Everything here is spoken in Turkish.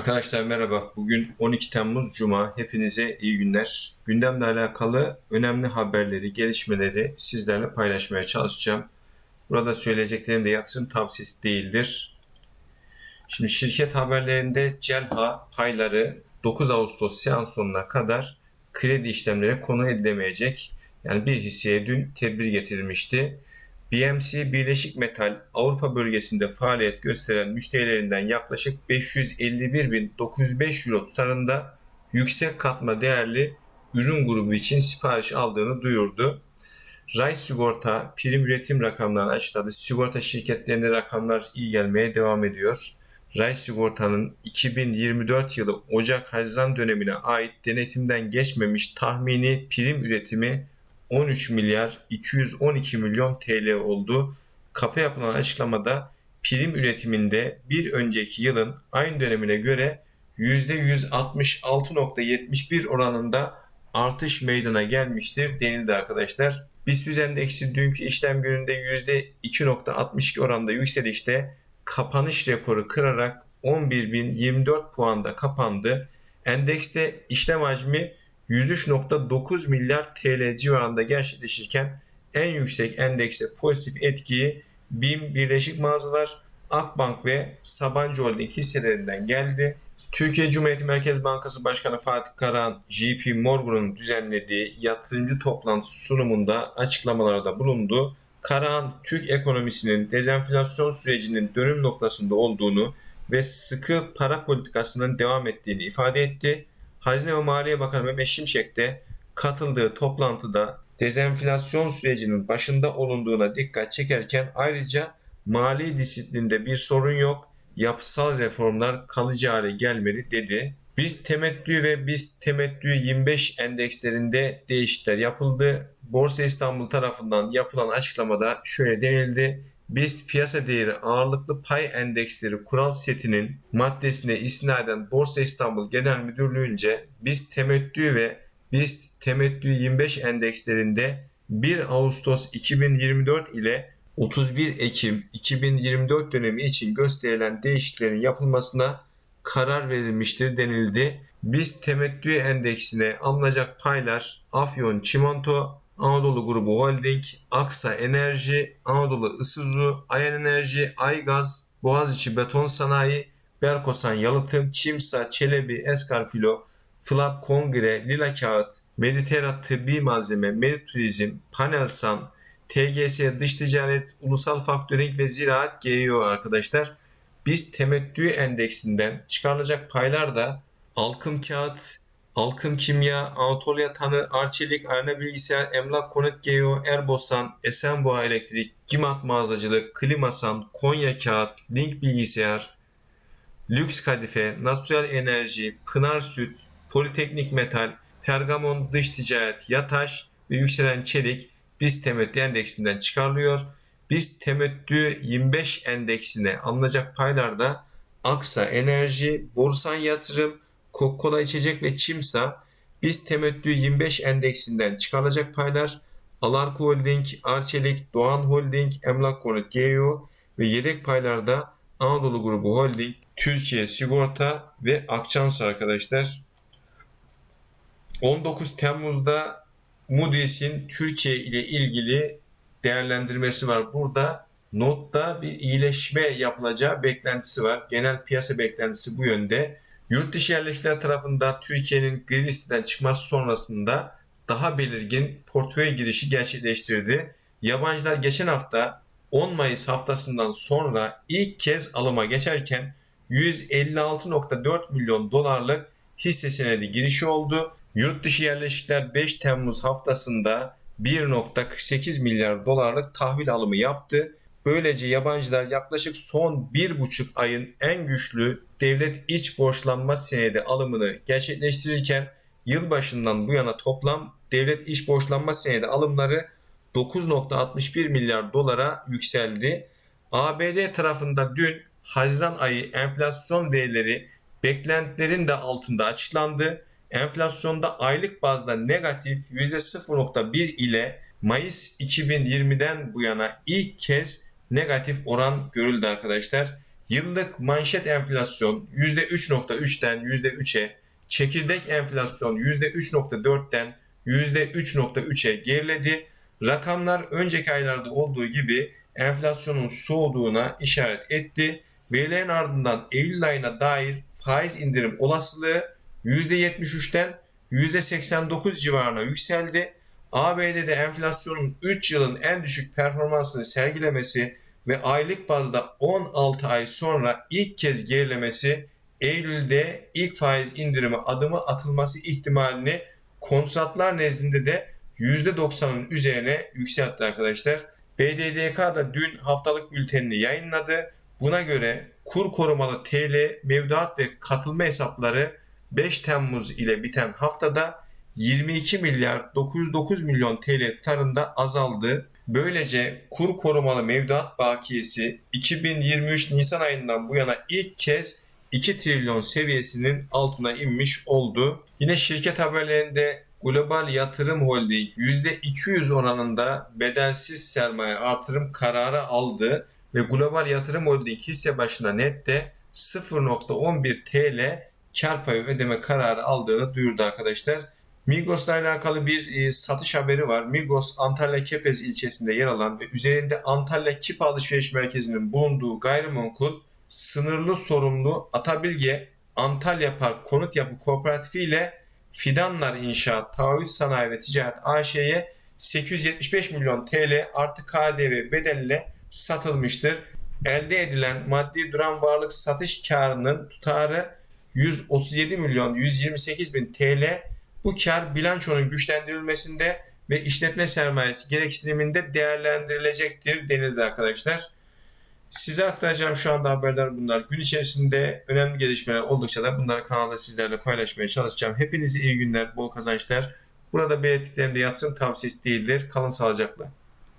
Arkadaşlar merhaba. Bugün 12 Temmuz Cuma. Hepinize iyi günler. Gündemle alakalı önemli haberleri, gelişmeleri sizlerle paylaşmaya çalışacağım. Burada söyleyeceklerim de yatırım tavsiyesi değildir. Şimdi şirket haberlerinde Celha payları 9 Ağustos seans sonuna kadar kredi işlemlere konu edilemeyecek. Yani bir hisseye dün tedbir getirilmişti. BMC Birleşik Metal Avrupa bölgesinde faaliyet gösteren müşterilerinden yaklaşık 551.905 euro tutarında yüksek katma değerli ürün grubu için sipariş aldığını duyurdu. Ray Sigorta prim üretim rakamlarını açıkladı. Sigorta şirketlerinde rakamlar iyi gelmeye devam ediyor. Ray Sigorta'nın 2024 yılı Ocak-Haziran dönemine ait denetimden geçmemiş tahmini prim üretimi 13 milyar 212 milyon TL oldu. Kapı yapılan açıklamada prim üretiminde bir önceki yılın aynı dönemine göre %166.71 oranında artış meydana gelmiştir denildi arkadaşlar. BIST endeksi dünkü işlem gününde %2.62 oranında yükselişte kapanış rekoru kırarak 11.024 puanda kapandı. Endekste işlem hacmi 103.9 milyar TL civarında gerçekleşirken en yüksek endekse pozitif etkiyi BİM Birleşik Mağazalar, Akbank ve Sabancı Holding hisselerinden geldi. Türkiye Cumhuriyeti Merkez Bankası Başkanı Fatih Karahan, JP Morgan'ın düzenlediği yatırımcı toplantı sunumunda açıklamalarda bulundu. Karahan, Türk ekonomisinin dezenflasyon sürecinin dönüm noktasında olduğunu ve sıkı para politikasının devam ettiğini ifade etti. Hazine ve Maliye Bakanı Mehmet Şimşek de katıldığı toplantıda dezenflasyon sürecinin başında olunduğuna dikkat çekerken ayrıca mali disiplinde bir sorun yok, yapısal reformlar kalıcı hale gelmeli dedi. Biz temettü ve biz temettü 25 endekslerinde değişiklikler yapıldı. Borsa İstanbul tarafından yapılan açıklamada şöyle denildi. BIST piyasa değeri ağırlıklı pay endeksleri kural setinin maddesine isnaden Borsa İstanbul Genel Müdürlüğü'nce BIST temettü ve BIST temettü 25 endekslerinde 1 Ağustos 2024 ile 31 Ekim 2024 dönemi için gösterilen değişikliklerin yapılmasına karar verilmiştir denildi. BIST temettü endeksine alınacak paylar Afyon Çimento, Anadolu Grubu Holding, Aksa Enerji, Anadolu Isuzu, Ayan Enerji, Aygaz, Boğaziçi Beton Sanayi, Berkosan Yalıtım, Çimsa, Çelebi, Eskarfilo, Flap Kongre, Lila Kağıt, Meditera Tıbbi Malzeme, Mediturizm, Panelsan, TGS Dış Ticaret, Ulusal Faktörink ve Ziraat GEO arkadaşlar. Biz temettü endeksinden çıkarılacak paylar da Alkım Kağıt, Alkım Kimya, Anatolia Tanı, Arçelik, Arna Bilgisayar, Emlak Konut Geo, Erbosan, Esenboğa Elektrik, Gimat Mağazacılık, Klimasan, Konya Kağıt, Link Bilgisayar, Lüks Kadife, Natural Enerji, Pınar Süt, Politeknik Metal, Pergamon Dış Ticaret, Yataş ve Yükselen Çelik biz temettü endeksinden çıkarılıyor. Biz temettü 25 endeksine alınacak paylarda Aksa Enerji, Borsan Yatırım, Coca-Cola içecek ve Çimsa biz temettü 25 endeksinden çıkarılacak paylar Alarko Holding, Arçelik, Doğan Holding, Emlak Konut GEO ve yedek paylarda Anadolu Grubu Holding, Türkiye Sigorta ve Akçans arkadaşlar. 19 Temmuz'da Moody's'in Türkiye ile ilgili değerlendirmesi var. Burada notta bir iyileşme yapılacağı beklentisi var. Genel piyasa beklentisi bu yönde. Yurt dışı yerleşikler tarafında Türkiye'nin gri listeden çıkması sonrasında daha belirgin portföy girişi gerçekleştirdi. Yabancılar geçen hafta 10 Mayıs haftasından sonra ilk kez alıma geçerken 156.4 milyon dolarlık hisse senedi girişi oldu. Yurt dışı yerleşikler 5 Temmuz haftasında 1.48 milyar dolarlık tahvil alımı yaptı. Böylece yabancılar yaklaşık son 1,5 ayın en güçlü devlet iç borçlanma senedi alımını gerçekleştirirken yılbaşından bu yana toplam devlet iç borçlanma senedi alımları 9.61 milyar dolara yükseldi. ABD tarafında dün Haziran ayı enflasyon verileri beklentilerin de altında açıklandı. Enflasyonda aylık bazda negatif %0.1 ile Mayıs 2020'den bu yana ilk kez negatif oran görüldü arkadaşlar. Yıllık manşet enflasyon %3.3'ten %3'e, çekirdek enflasyon %3.4'ten %3.3'e geriledi. Rakamlar önceki aylarda olduğu gibi enflasyonun soğuduğuna işaret etti. Verilerin ardından Eylül ayına dair faiz indirim olasılığı %73'ten %89 civarına yükseldi. ABD'de enflasyonun 3 yılın en düşük performansını sergilemesi ve aylık bazda 16 ay sonra ilk kez gerilemesi Eylül'de ilk faiz indirimi adımı atılması ihtimalini kontratlar nezdinde de %90'ın üzerine yükseltti arkadaşlar. BDDK da dün haftalık bültenini yayınladı. Buna göre kur korumalı TL mevduat ve katılma hesapları 5 Temmuz ile biten haftada 22 milyar 909 milyon TL tutarında azaldı. Böylece kur korumalı mevduat bakiyesi 2023 Nisan ayından bu yana ilk kez 2 trilyon seviyesinin altına inmiş oldu. Yine şirket haberlerinde Global Yatırım Holding %200 oranında bedelsiz sermaye artırım kararı aldı ve Global Yatırım Holding hisse başına nette 0.11 TL kar payı ödeme kararı aldığını duyurdu arkadaşlar. Migros'la alakalı bir e, satış haberi var. Migros Antalya Kepez ilçesinde yer alan ve üzerinde Antalya Kip Alışveriş Merkezi'nin bulunduğu gayrimenkul sınırlı sorumlu Atabilge Antalya Park Konut Yapı Kooperatifi ile Fidanlar İnşaat Taahhüt Sanayi ve Ticaret AŞ'ye 875 milyon TL artı KDV bedeliyle satılmıştır. Elde edilen maddi duran varlık satış karının tutarı 137 milyon 128 bin TL. Bu kar bilançonun güçlendirilmesinde ve işletme sermayesi gereksiniminde değerlendirilecektir denildi arkadaşlar. Size aktaracağım şu anda haberler bunlar. Gün içerisinde önemli gelişmeler oldukça da bunları kanalda sizlerle paylaşmaya çalışacağım. Hepinize iyi günler, bol kazançlar. Burada belirttiklerim de yatırım tavsiyesi değildir. Kalın sağlıcakla.